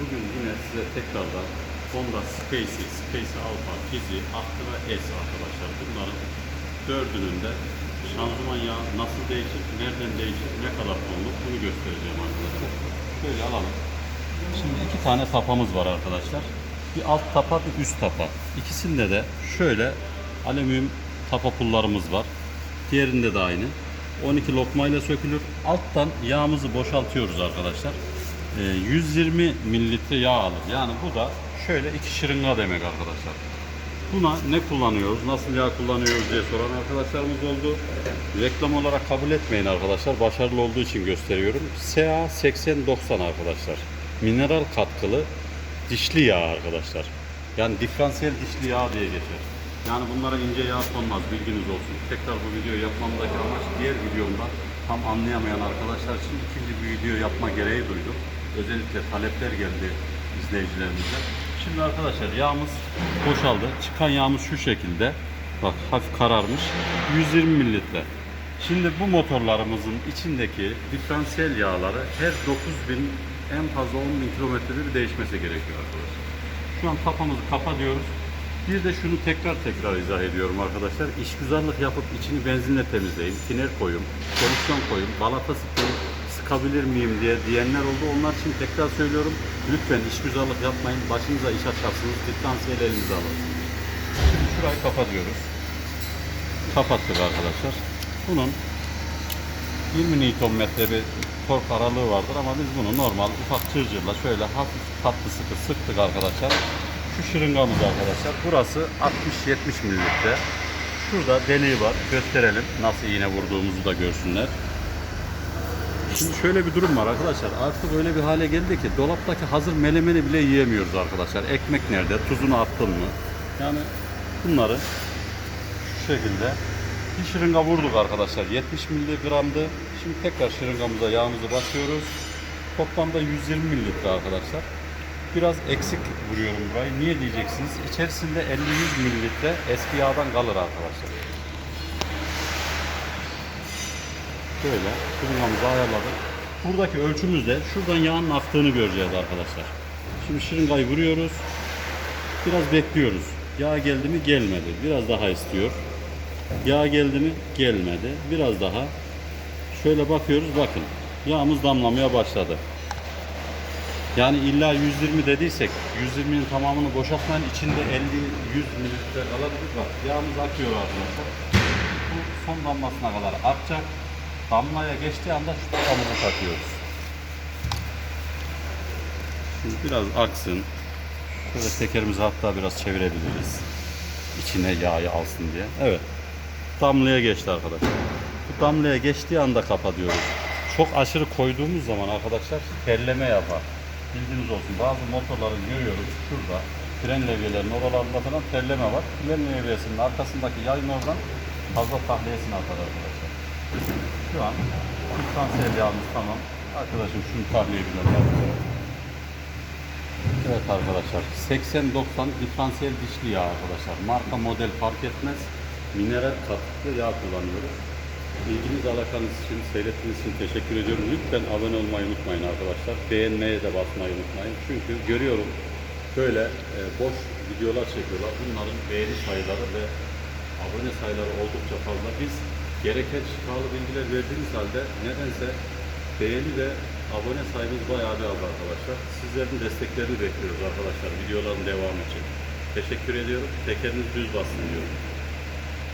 Bugün yine size tekrardan Honda Spacey, Spacey Alpha, Fizi, Activa S arkadaşlar. Bunların dördünün de şanzıman yağı nasıl değişir, nereden değişir, ne kadar konulur bunu göstereceğim arkadaşlar. Şöyle alalım. Şimdi iki tane tapamız var arkadaşlar. Bir alt tapa, bir üst tapa. İkisinde de şöyle alüminyum tapa pullarımız var. Diğerinde de aynı. 12 lokmayla sökülür. Alttan yağımızı boşaltıyoruz arkadaşlar. Ee, 120 mililitre yağ alır. Yani bu da şöyle iki şırınga demek arkadaşlar. Buna ne kullanıyoruz, nasıl yağ kullanıyoruz diye soran arkadaşlarımız oldu. Reklam olarak kabul etmeyin arkadaşlar. Başarılı olduğu için gösteriyorum. SA 8090 arkadaşlar. Mineral katkılı dişli yağ arkadaşlar. Yani diferansiyel dişli yağ diye geçer. Yani bunlara ince yağ konmaz bilginiz olsun. Tekrar bu videoyu yapmamdaki amaç diğer videomda tam anlayamayan arkadaşlar için ikinci bir video yapma gereği duydum. Özellikle talepler geldi izleyicilerimize. Şimdi arkadaşlar yağımız boşaldı. Çıkan yağımız şu şekilde. Bak hafif kararmış. 120 mililitre. Şimdi bu motorlarımızın içindeki diferansiyel yağları her 9000 en fazla 10.000 kilometrede bir değişmesi gerekiyor arkadaşlar. Şu an tapamızı kapa diyoruz. Bir de şunu tekrar tekrar izah ediyorum arkadaşlar. İşgüzarlık yapıp içini benzinle temizleyin, tiner koyun, solüsyon koyun, balata sıkayım, sıkabilir miyim diye diyenler oldu. Onlar için tekrar söylüyorum. Lütfen işgüzarlık yapmayın. Başınıza iş açarsınız. Diferansiyel elinize alırsınız. Şimdi şurayı kapatıyoruz. Kapattık arkadaşlar. Bunun 20 Nm bir tork aralığı vardır ama biz bunu normal ufak çırcırla şöyle hafif tatlı sıkı sıktık arkadaşlar. Şu şırıngamız arkadaşlar. Burası 60-70 mililitre. Şurada deliği var. Gösterelim. Nasıl iğne vurduğumuzu da görsünler. Şimdi şöyle bir durum var arkadaşlar. Artık öyle bir hale geldi ki dolaptaki hazır melemeni bile yiyemiyoruz arkadaşlar. Ekmek nerede? Tuzunu attın mı? Yani bunları şu şekilde bir şırınga vurduk arkadaşlar. 70 miligramdı. Şimdi tekrar şırıngamıza yağımızı basıyoruz. Toplamda 120 mililitre arkadaşlar. Biraz eksik vuruyorum burayı. Niye diyeceksiniz? İçerisinde 50-100 mililitre eski yağdan kalır arkadaşlar. Şöyle şırıngamızı ayarladık. Buradaki ölçümüzde şuradan yağın aktığını göreceğiz arkadaşlar. Şimdi şırıngayı vuruyoruz. Biraz bekliyoruz. Yağ geldi mi? Gelmedi. Biraz daha istiyor. Yağ geldi mi? Gelmedi. Biraz daha. Şöyle bakıyoruz. Bakın. Yağımız damlamaya başladı. Yani illa 120 dediysek 120'nin tamamını boşaltmayın. İçinde 50-100 mililitre kalabilir. Bak yağımız akıyor arkadaşlar. Bu son damlasına kadar akacak. Damlaya geçtiği anda şu takamızı takıyoruz. Şimdi biraz aksın. Şöyle tekerimizi hatta biraz çevirebiliriz. İçine yağı alsın diye. Evet. Damlaya geçti arkadaşlar. Bu damlaya geçtiği anda kapatıyoruz. Çok aşırı koyduğumuz zaman arkadaşlar terleme yapar. Bilginiz olsun. Bazı motorları görüyoruz şurada. Fren levyelerinin oralarında falan terleme var. Fren levyesinin arkasındaki yayın oradan fazla tahliyesini atar arkadaşlar. Şu an diferansiyel yağımız tamam. Arkadaşım şunu tahliye edelim. Evet arkadaşlar 80-90 diferansiyel dişli yağ arkadaşlar. Marka model fark etmez. Mineral katkılı yağ kullanıyoruz. İlginiz alakanız için, seyrettiğiniz için teşekkür ediyorum. Lütfen abone olmayı unutmayın arkadaşlar. Beğenmeye de basmayı unutmayın. Çünkü görüyorum böyle e, boş videolar çekiyorlar. Bunların beğeni sayıları ve abone sayıları oldukça fazla. Biz gereken şifalı bilgiler verdiğimiz halde nedense beğeni ve abone sayımız bayağı bir az arkadaşlar. Sizlerin desteklerini bekliyoruz arkadaşlar videoların devamı için. Teşekkür ediyorum. Tekeriniz düz bassın diyorum.